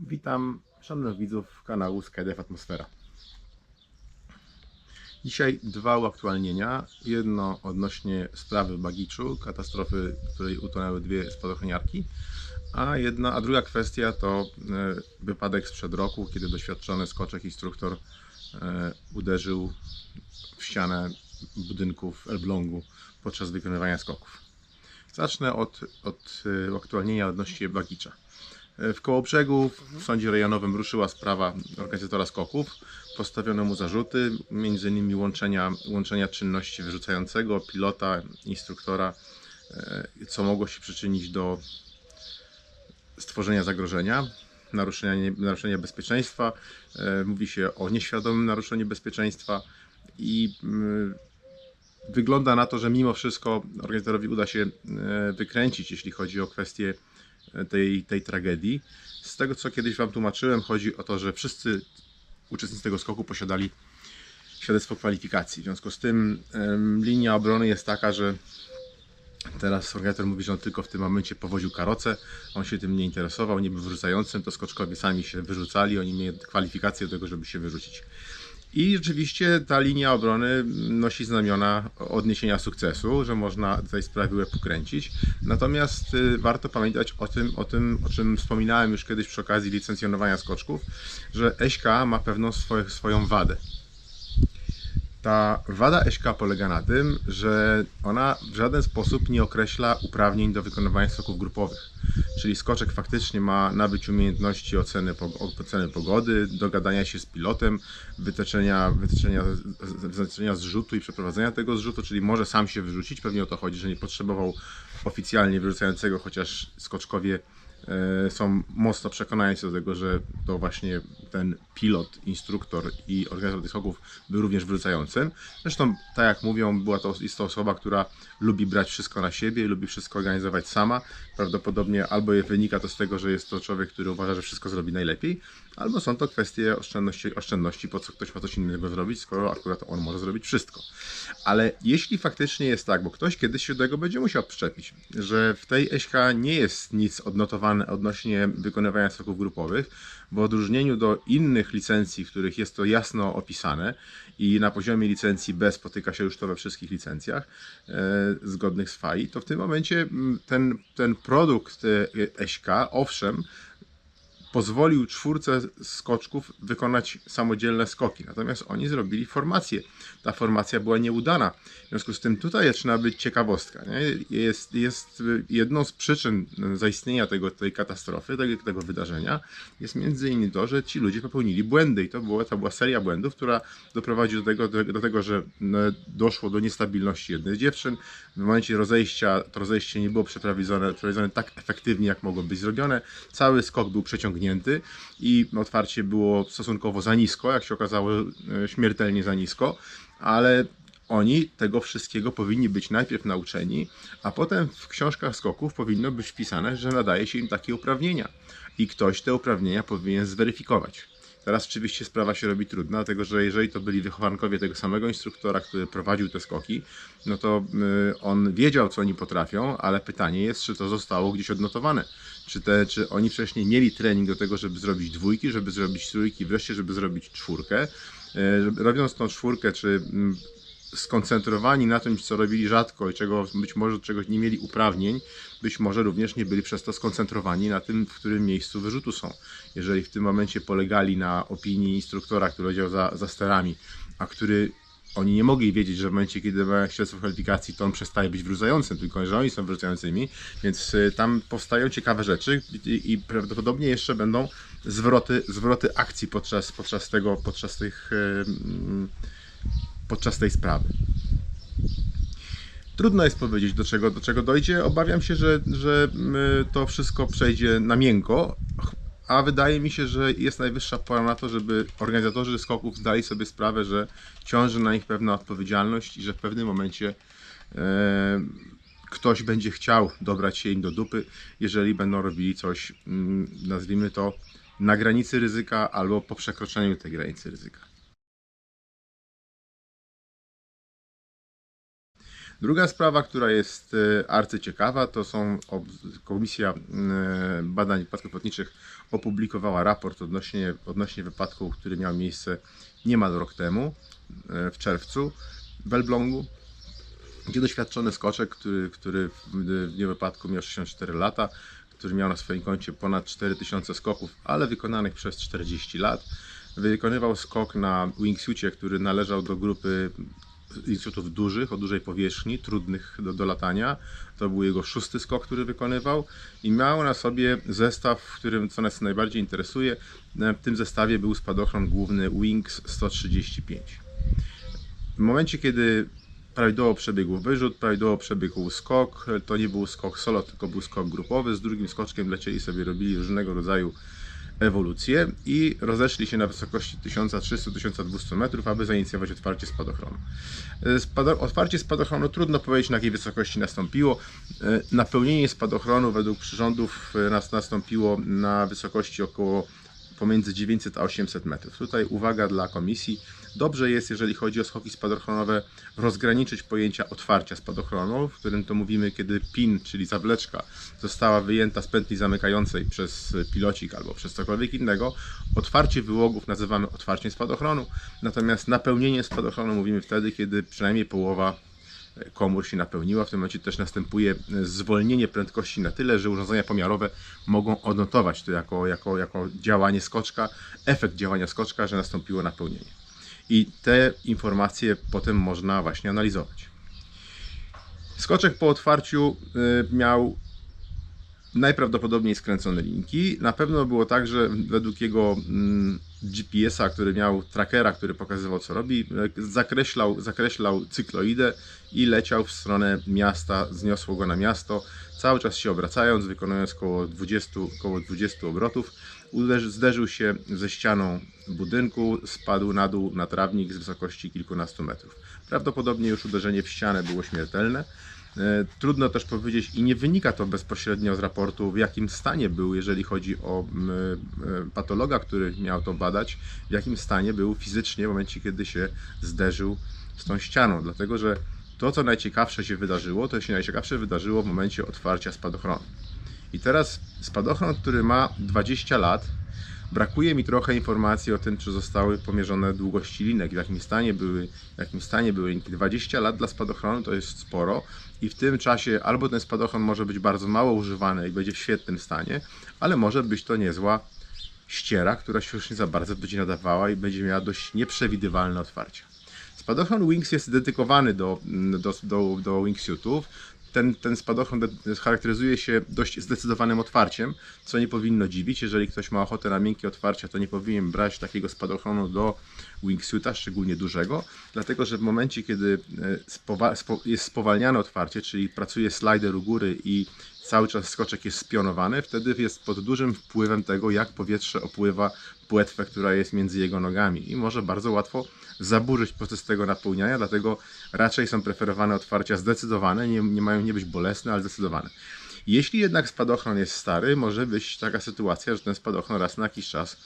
Witam szanownych widzów kanału Skydive Atmosfera. Dzisiaj dwa uaktualnienia. Jedno odnośnie sprawy w Bagiczu, katastrofy, w której utonęły dwie spadochroniarki, a jedna, a druga kwestia to e, wypadek sprzed roku, kiedy doświadczony skoczek instruktor e, uderzył w ścianę budynku w Elblągu podczas wykonywania skoków. Zacznę od, od e, uaktualnienia odnośnie Bagicza. W Kołobrzegu w sądzie rejonowym ruszyła sprawa organizatora skoków. Postawiono mu zarzuty, m.in. łączenia, łączenia czynności wyrzucającego, pilota, instruktora, e, co mogło się przyczynić do stworzenia zagrożenia, naruszenia, naruszenia bezpieczeństwa. E, Mówi się o nieświadomym naruszeniu bezpieczeństwa i mm, wygląda na to, że mimo wszystko organizatorowi uda się e, wykręcić, jeśli chodzi o kwestię tej, tej tragedii. Z tego, co kiedyś Wam tłumaczyłem, chodzi o to, że wszyscy uczestnicy tego skoku posiadali świadectwo kwalifikacji. W związku z tym linia obrony jest taka, że teraz organizator mówi, że on tylko w tym momencie powoził karocę, on się tym nie interesował, nie był wyrzucającym, to skoczkowie sami się wyrzucali, oni mieli kwalifikację do tego, żeby się wyrzucić. I rzeczywiście ta linia obrony nosi znamiona odniesienia sukcesu, że można tej sprawy łeb ukręcić. Natomiast y, warto pamiętać o tym, o tym, o czym wspominałem już kiedyś przy okazji licencjonowania skoczków, że SK ma pewną swoją wadę. Ta wada SK polega na tym, że ona w żaden sposób nie określa uprawnień do wykonywania skoków grupowych. Czyli skoczek faktycznie ma nabyć umiejętności oceny, oceny pogody, dogadania się z pilotem, wytyczenia, wytyczenia, wytyczenia zrzutu i przeprowadzenia tego zrzutu, czyli może sam się wyrzucić. Pewnie o to chodzi, że nie potrzebował oficjalnie wyrzucającego, chociaż skoczkowie są mocno przekonani co do tego, że to właśnie ten pilot, instruktor i organizator tych skoków był również wyrzucającym. Zresztą, tak jak mówią, była to, jest to osoba, która lubi brać wszystko na siebie, lubi wszystko organizować sama. Prawdopodobnie albo wynika to z tego, że jest to człowiek, który uważa, że wszystko zrobi najlepiej, albo są to kwestie oszczędności, oszczędności po co ktoś ma coś innego zrobić, skoro akurat on może zrobić wszystko. Ale jeśli faktycznie jest tak, bo ktoś kiedyś się do tego będzie musiał przyczepić, że w tej SK nie jest nic odnotowane odnośnie wykonywania skoków grupowych, w odróżnieniu do innych licencji, w których jest to jasno opisane i na poziomie licencji B spotyka się już to we wszystkich licencjach e, zgodnych z FAI, to w tym momencie mm, ten, ten produkt e, SK, owszem, pozwolił czwórce skoczków wykonać samodzielne skoki. Natomiast oni zrobili formację. Ta formacja była nieudana. W związku z tym tutaj zaczyna być ciekawostka. Nie? Jest, jest jedną z przyczyn zaistnienia tego, tej katastrofy, tego, tego wydarzenia, jest między innymi to, że ci ludzie popełnili błędy i to, było, to była seria błędów, która doprowadziła do tego, do, do tego że no, doszło do niestabilności jednej z dziewczyn. W momencie rozejścia, to rozejście nie było przeprowadzone, tak efektywnie, jak mogło być zrobione. Cały skok był przeciągnięty i otwarcie było stosunkowo za nisko, jak się okazało, e, śmiertelnie za nisko, ale oni tego wszystkiego powinni być najpierw nauczeni, a potem w książkach skoków powinno być wpisane, że nadaje się im takie uprawnienia i ktoś te uprawnienia powinien zweryfikować. Teraz oczywiście sprawa się robi trudna, dlatego że jeżeli to byli wychowankowie tego samego instruktora, który prowadził te skoki, no to y, on wiedział, co oni potrafią, ale pytanie jest, czy to zostało gdzieś odnotowane. Czy, te, czy oni wcześniej mieli trening do tego, żeby zrobić dwójki, żeby zrobić trójki, wreszcie, żeby zrobić czwórkę. Y, Robiąc tą czwórkę, czy mm, skoncentrowani na tym, co robili rzadko i czego być może czegoś nie mieli uprawnień, być może również nie byli przez to skoncentrowani na tym, w którym miejscu wyrzutu są. Jeżeli w tym momencie polegali na opinii instruktora, który siedział za, za sterami, a który oni nie mogli wiedzieć, że w momencie, kiedy mają śledztwo kwalifikacji, to on przestaje być wrzucającym, tylko że oni są wrzucającymi, więc y, tam powstają ciekawe rzeczy i, i prawdopodobnie jeszcze będą zwroty, zwroty akcji podczas, podczas tego, podczas tych y, mm, podczas tej sprawy. Trudno jest powiedzieć, do czego, do czego dojdzie. Obawiam się, że, że mm, to wszystko przejdzie na miękko, a wydaje mi się, że jest najwyższa pora na to, żeby organizatorzy skoków zdali sobie sprawę, że ciąży na nich pewna odpowiedzialność i że w pewnym momencie e, ktoś będzie chciał dobrać się im do dupy, jeżeli będą robili coś, mm, nazwijmy to, na granicy ryzyka albo po przekroczeniu tej granicy ryzyka. Druga sprawa, która jest e, arcyciekawa, to są Komisja e, Badań Wypadków Lotniczych opublikowała raport odnośnie, odnośnie wypadku, który miał miejsce niemal rok temu, e, w czerwcu w Elblągu, gdzie doświadczony skoczek, który, który w w dniu wypadku miał 64 lata, który miał na swoim koncie ponad 4000 skoków, ale wykonanych przez 40 lat, wykonywał skok na wingsuitie, który należał do grupy wingsuitów dużych, o dużej powierzchni, trudnych do, do latania. To był jego szósty skok, który wykonywał i miał na sobie zestaw, w którym, co nas najbardziej interesuje, w tym zestawie był spadochron główny Wings 135. W momencie, kiedy prawidłowo przebiegł wyrzut, prawidłowo przebiegł skok, to nie był skok solo, tylko był skok grupowy. Z drugim skoczkiem lecieli sobie, robili różnego rodzaju ewolucje i rozeszli się na wysokości 1300-1200 metrów, aby zainicjować otwarcie spadochronu. E, otwarcie spadochronu trudno powiedzieć na jakiej wysokości nastąpiło. E, Napełnienie spadochronu według przyrządów e, nas nastąpiło na wysokości około pomiędzy 900 a 800 metrów. Tutaj uwaga dla komisji. Dobrze jest, jeżeli chodzi o skoki spadochronowe, rozgraniczyć pojęcia otwarcia spadochronu, w którym to mówimy, kiedy pin, czyli zawleczka, została wyjęta z pętli zamykającej przez pilocik albo przez cokolwiek innego. Otwarcie wyłogów nazywamy otwarciem spadochronu, natomiast napełnienie spadochronu mówimy wtedy, kiedy przynajmniej połowa komór się napełniła. W tym momencie też następuje zwolnienie prędkości na tyle, że urządzenia pomiarowe mogą odnotować to jako, jako, jako działanie skoczka, efekt działania skoczka, że nastąpiło napełnienie. I te informacje potem można właśnie analizować. Skoczek po otwarciu y, miał najprawdopodobniej skręcone linki. Na pewno było tak, że według jego mm, GPS-a, który miał trackera, który pokazywał co robi, e, zakreślał, zakreślał cykloidę i leciał w stronę miasta, zniosło go na miasto, cały czas się obracając, wykonując około 20, około 20 obrotów. Zderzył się ze ścianą budynku, spadł na dół na trawnik z wysokości kilkunastu metrów. Prawdopodobnie już uderzenie w ścianę było śmiertelne. E, Trudno też powiedzieć i nie wynika to bezpośrednio z raportu, w jakim stanie był, jeżeli chodzi o e, patologa, który miał to badać, w jakim stanie był fizycznie w momencie, kiedy się zderzył z tą ścianą. Dlatego, że to, co najciekawsze się wydarzyło, to się najciekawsze wydarzyło w momencie otwarcia spadochronu. I teraz spadochron, który ma 20 lat, brakuje mi trochę informacji o tym, czy zostały pomierzone długości linek, w jakim stanie były, w jakim stanie były linki. 20 lat dla spadochronu to jest sporo i w tym czasie albo ten spadochron może być bardzo mało używany i będzie w świetnym stanie, ale może być to niezła ściera, która się już nie za bardzo będzie nadawała i będzie miała dość nieprzewidywalne otwarcia. Spadochron Wings jest dedykowany do, do, do, do wingsuitów. Ten, ten spadochron charakteryzuje się dość zdecydowanym otwarciem, co nie powinno dziwić. Jeżeli ktoś ma ochotę na miękkie otwarcia, to nie powinien brać takiego spadochronu do wingsuita, szczególnie dużego, dlatego że w momencie, kiedy e, spowa- spo- jest spowalniane otwarcie, czyli pracuje slider u góry i cały czas skoczek jest spionowany, wtedy jest pod dużym wpływem tego, jak powietrze opływa płetwę, która jest między jego nogami i może bardzo łatwo zaburzyć proces tego napełniania, dlatego raczej są preferowane otwarcia zdecydowane, nie, nie mają nie być bolesne, ale zdecydowane. Jeśli jednak spadochron jest stary, może być taka sytuacja, że ten spadochron raz na jakiś czas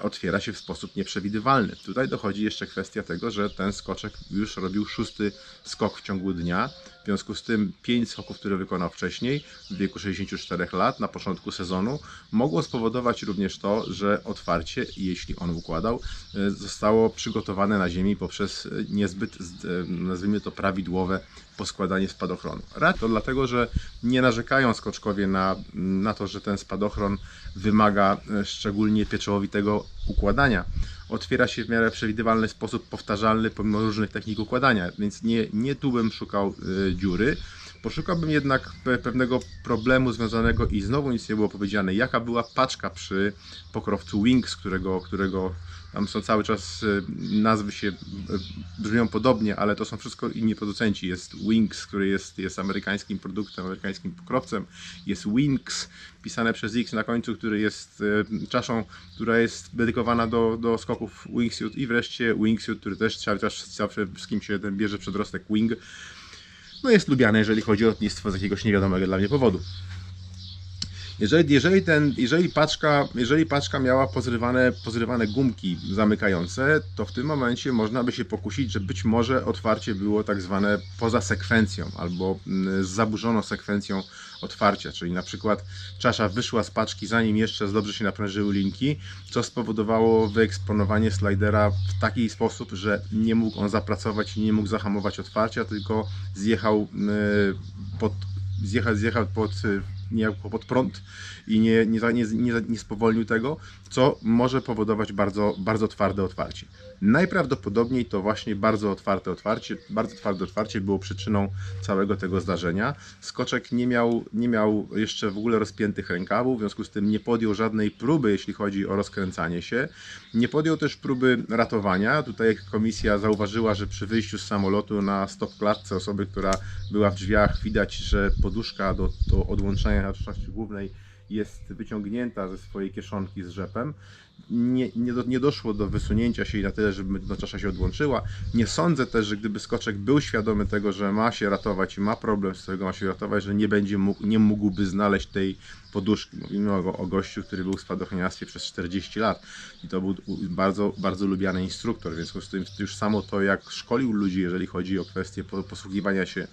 otwiera się w sposób nieprzewidywalny. Tutaj dochodzi jeszcze kwestia tego, że ten skoczek już robił szósty skok w ciągu dnia. W związku z tym pięć skoków, które wykonał wcześniej, w wieku 64 lat, na początku sezonu, mogło spowodować również to, że otwarcie, jeśli on układał, e, zostało przygotowane na ziemi poprzez e, niezbyt, e, nazwijmy to, prawidłowe poskładanie spadochronu. Rad to dlatego, że nie narzekają skoczkowie na, na to, że ten spadochron wymaga e, szczególnie pieczołowitego układania. Otwiera się w miarę przewidywalny sposób, powtarzalny pomimo różnych technik układania, więc nie, nie tu bym szukał e, dziury. Poszukałbym jednak pe- pewnego problemu związanego i znowu nic nie było powiedziane, jaka była paczka przy pokrowcu Wings, którego, którego tam są cały czas e, nazwy się e, brzmią podobnie, ale to są wszystko inni producenci. Jest Wings, który jest, jest amerykańskim produktem, amerykańskim pokrowcem. Jest Wings, pisane przez X na końcu, który jest e, czaszą, która jest dedykowana do, do skoków Wingsuit. I wreszcie Wingsuit, który też cały czas zawsze z kim się ten bierze przedrostek Wing. No jest lubiany, jeżeli chodzi o lotnictwo z jakiegoś niewiadomego dla mnie powodu. Jeżeli, jeżeli, ten, jeżeli, paczka, jeżeli paczka miała pozrywane, pozrywane gumki zamykające, to w tym momencie można by się pokusić, że być może otwarcie było tak zwane poza sekwencją albo mm, z zaburzoną sekwencją otwarcia, czyli na przykład czasza wyszła z paczki zanim jeszcze dobrze się naprężyły linki, co spowodowało wyeksponowanie slidera w taki sposób, że nie mógł on zapracować i nie mógł zahamować otwarcia, tylko zjechał y, pod, zjechał, zjechał pod y, niejako pod prąd i nie, nie, nie, nie, nie spowolnił tego, co może powodować bardzo, bardzo twarde otwarcie. Najprawdopodobniej to właśnie bardzo otwarte otwarcie, bardzo twarde otwarcie było przyczyną całego tego zdarzenia. Skoczek nie miał, nie miał jeszcze w ogóle rozpiętych rękawów, w związku z tym nie podjął żadnej próby, jeśli chodzi o rozkręcanie się. Nie podjął też próby ratowania. Tutaj komisja zauważyła, że przy wyjściu z samolotu na stop klatce osoby, która była w drzwiach, widać, że poduszka do, do odłączania na części głównej jest wyciągnięta ze swojej kieszonki z rzepem. Nie, nie, do, nie doszło do wysunięcia się i na tyle, żeby no, czasza się odłączyła. Nie sądzę też, że gdyby skoczek był świadomy tego, że ma się ratować i ma problem, z którego ma się ratować, że nie będzie mógł, nie mógłby znaleźć tej poduszki. Mówimy o, o gościu, który był w spadochroniarstwie przez 40 lat i to był bardzo, bardzo lubiany instruktor, w związku z tym już samo to, jak szkolił ludzi, jeżeli chodzi o kwestię po- posługiwania się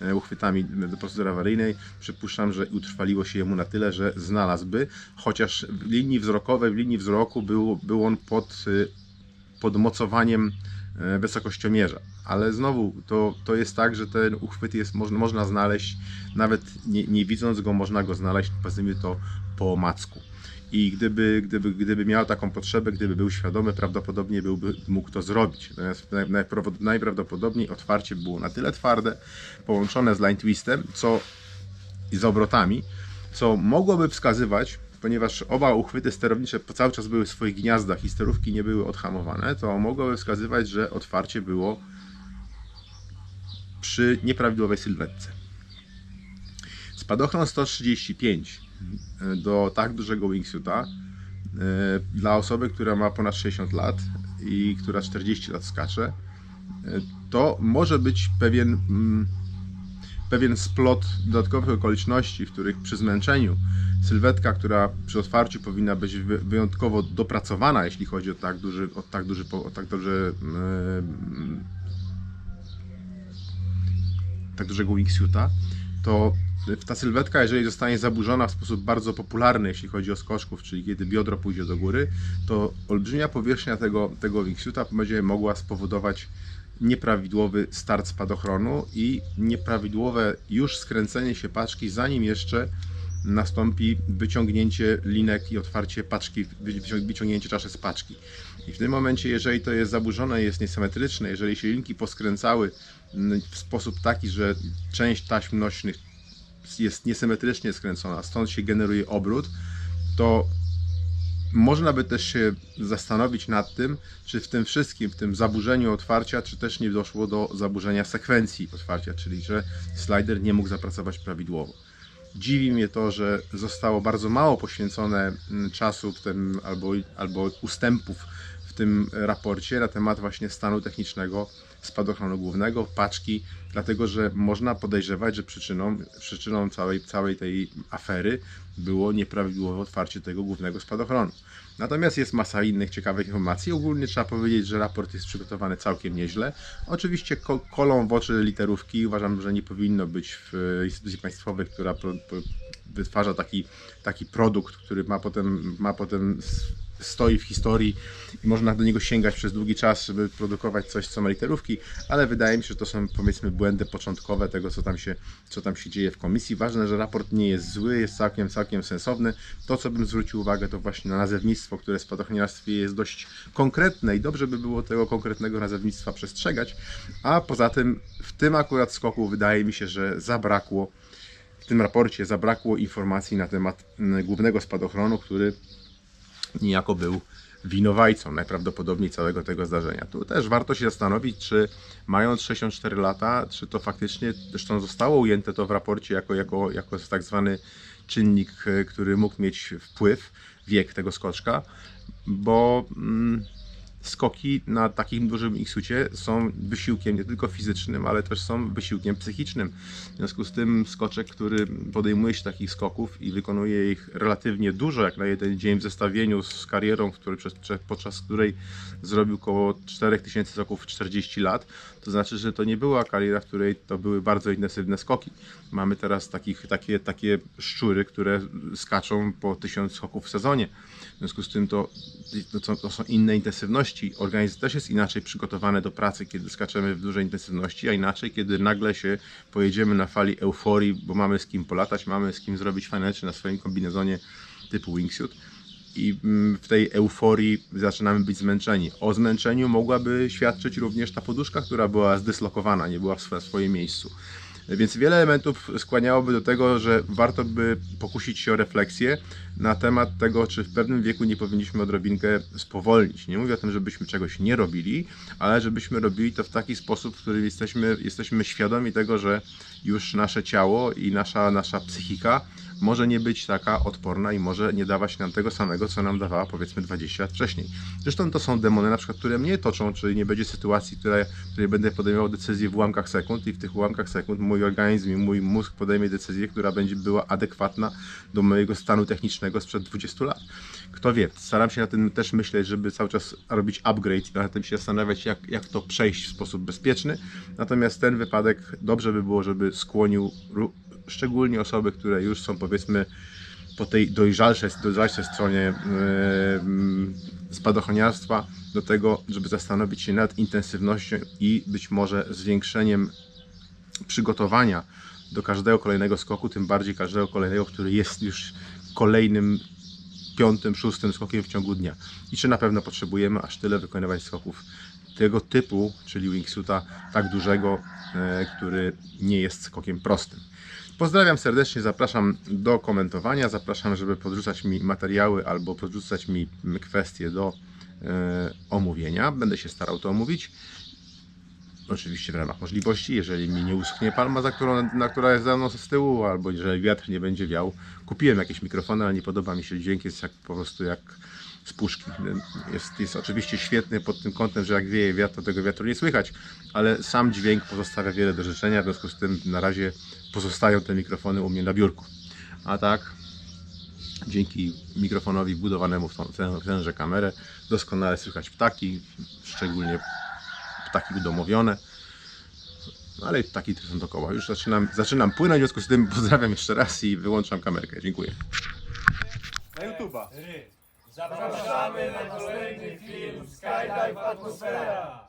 e, uchwytami do procedury awaryjnej, przypuszczam, że utrwaliło się jemu na tyle, że znalazłby, chociaż w linii wzrokowej, w linii wzroku był, był on pod, y, pod mocowaniem e, wysokościomierza. Ale znowu, to, to jest tak, że ten uchwyt jest, można, można znaleźć, nawet nie, nie widząc go, można go znaleźć, powiedzmy to po omacku. I gdyby, gdyby, gdyby miał taką potrzebę, gdyby był świadomy, prawdopodobnie byłby mógł to zrobić. Natomiast naj- najprawdopod- najprawdopodobniej otwarcie było na tyle twarde, połączone z line twistem, co z obrotami, co mogłoby wskazywać, ponieważ oba uchwyty sterownicze cały czas były w swoich gniazdach i sterówki nie były odhamowane, to mogłoby wskazywać, że otwarcie było przy nieprawidłowej sylwetce. Spadochron 135 e, do tak dużego wingsuita e, dla osoby, która ma ponad 60 lat i która 40 lat skacze, e, to może być pewien mm, pewien splot dodatkowych okoliczności, w których przy zmęczeniu sylwetka, która przy otwarciu powinna być wy- wyjątkowo dopracowana, jeśli chodzi o tak duży, o tak duży, o tak duży, em, tak dużego wingsuita, to ta sylwetka, jeżeli zostanie zaburzona w sposób bardzo popularny, jeśli chodzi o skoczków, czyli kiedy biodro pójdzie do góry, to olbrzymia powierzchnia tego, tego wingsuita będzie mogła spowodować nieprawidłowy start spadochronu i nieprawidłowe już skręcenie się paczki, zanim jeszcze nastąpi wyciągnięcie linek i otwarcie paczki, wycią- wyciągnięcie czaszy z paczki. I w tym momencie, jeżeli to jest zaburzone, jest niesymetryczne, jeżeli się linki poskręcały mm, w sposób taki, że część taśm nośnych jest niesymetrycznie skręcona, stąd się generuje obrót, to można by też się zastanowić nad tym, czy w tym wszystkim, w tym zaburzeniu otwarcia, czy też nie doszło do zaburzenia sekwencji otwarcia, czyli że slider nie mógł zapracować prawidłowo. Dziwi mnie to, że zostało bardzo mało poświęcone mm, czasu w tym, albo, albo ustępów w tym raporcie na temat właśnie stanu technicznego spadochronu głównego, paczki, dlatego że można podejrzewać, że przyczyną, przyczyną całej, całej tej afery było nieprawidłowe otwarcie tego głównego spadochronu. Natomiast jest masa innych ciekawych informacji. Ogólnie trzeba powiedzieć, że raport jest przygotowany całkiem nieźle. Oczywiście ko- kolą w oczy literówki uważam, że nie powinno być w instytucji państwowej, która wytwarza taki, taki produkt, który ma potem, ma potem stoi w historii i można do niego sięgać przez długi czas, żeby produkować coś, co ma literówki, ale wydaje mi się, że to są powiedzmy błędy początkowe tego, co tam się, co tam się dzieje w komisji. Ważne, że raport nie jest zły, jest całkiem, całkiem sensowny. To, co bym zwrócił uwagę, to właśnie na nazewnictwo, które w spadochroniarstwie jest dość konkretne i dobrze by było tego konkretnego nazewnictwa przestrzegać, a poza tym w tym akurat skoku wydaje mi się, że zabrakło w tym raporcie zabrakło informacji na temat mm, głównego spadochronu, który niejako był winowajcą najprawdopodobniej całego tego zdarzenia. Tu też warto się zastanowić, czy mając 64 lata, czy to faktycznie, zresztą zostało ujęte to w raporcie jako, jako, jako tak zwany czynnik, który mógł mieć wpływ, wiek tego skoczka, bo mm, skoki na takim dużym X-ucie są wysiłkiem nie tylko fizycznym, ale też są wysiłkiem psychicznym. W związku z tym skoczek, który podejmuje się takich skoków i wykonuje ich relatywnie dużo, jak na jeden dzień w zestawieniu z karierą, który, podczas której zrobił około 4000 skoków w 40 lat, to znaczy, że to nie była kariera, w której to były bardzo intensywne skoki. Mamy teraz takich, takie, takie szczury, które skaczą po 1000 skoków w sezonie. W związku z tym to, to, to są inne intensywności. Organizm też jest inaczej przygotowany do pracy, kiedy skaczemy w dużej intensywności, a inaczej, kiedy nagle się pojedziemy na fali euforii, bo mamy z kim polatać, mamy z kim zrobić fajne rzeczy na swoim kombinezonie typu wingsuit i mm, w tej euforii zaczynamy być zmęczeni. O zmęczeniu mogłaby świadczyć również ta poduszka, która była zdyslokowana, nie była w swoim miejscu. Więc wiele elementów skłaniałoby do tego, że warto by pokusić się o refleksję na temat tego, czy w pewnym wieku nie powinniśmy odrobinkę spowolnić. Nie mówię o tym, żebyśmy czegoś nie robili, ale żebyśmy robili to w taki sposób, w którym jesteśmy, jesteśmy świadomi tego, że już nasze ciało i nasza, nasza psychika może nie być taka odporna i może nie dawać nam tego samego, co nam dawała powiedzmy 20 lat wcześniej. Zresztą to są demony, na przykład, które mnie toczą, czyli nie będzie sytuacji, które, której będę podejmował decyzję w ułamkach sekund i w tych ułamkach sekund mój organizm i mój mózg podejmie decyzję, która będzie była adekwatna do mojego stanu technicznego sprzed 20 lat. Kto wie, staram się na tym też myśleć, żeby cały czas robić upgrade i na tym się zastanawiać, jak, jak to przejść w sposób bezpieczny. Natomiast ten wypadek dobrze by było, żeby skłonił szczególnie osoby, które już są powiedzmy po tej dojrzalszej, dojrzalszej stronie yy, mm, spadochroniarstwa do tego, żeby zastanowić się nad intensywnością i być może zwiększeniem przygotowania do każdego kolejnego skoku, tym bardziej każdego kolejnego, który jest już kolejnym piątym, szóstym skokiem w ciągu dnia. I czy na pewno potrzebujemy aż tyle wykonywać skoków tego typu, czyli wingsuita tak dużego, e, który nie jest skokiem prostym. Pozdrawiam serdecznie, zapraszam do komentowania, zapraszam, żeby podrzucać mi materiały albo podrzucać mi kwestie do e, omówienia. Będę się starał to omówić. Oczywiście w ramach możliwości, jeżeli mi nie uschnie palma, za którą, na która jest za mną z tyłu, albo jeżeli wiatr nie będzie wiał. Kupiłem jakieś mikrofony, ale nie podoba mi się dźwięk, jest jak, po prostu jak z puszki. Jest, jest oczywiście świetny pod tym kątem, że jak wieje wiatr, to tego wiatru nie słychać, ale sam dźwięk pozostawia wiele do życzenia, w związku z tym na razie pozostają te mikrofony u mnie na biurku. A tak, dzięki mikrofonowi wbudowanemu w tą w tęże kamerę doskonale słychać ptaki, szczególnie ptaki udomowione. No ale i ptaki też są dookoła. Już zaczynam, zaczynam płynąć, w związku z tym pozdrawiam jeszcze raz i wyłączam kamerkę. Dziękuję. Na YouTube'a. Zapraszamy na kolejny film Skydive Atmosfera!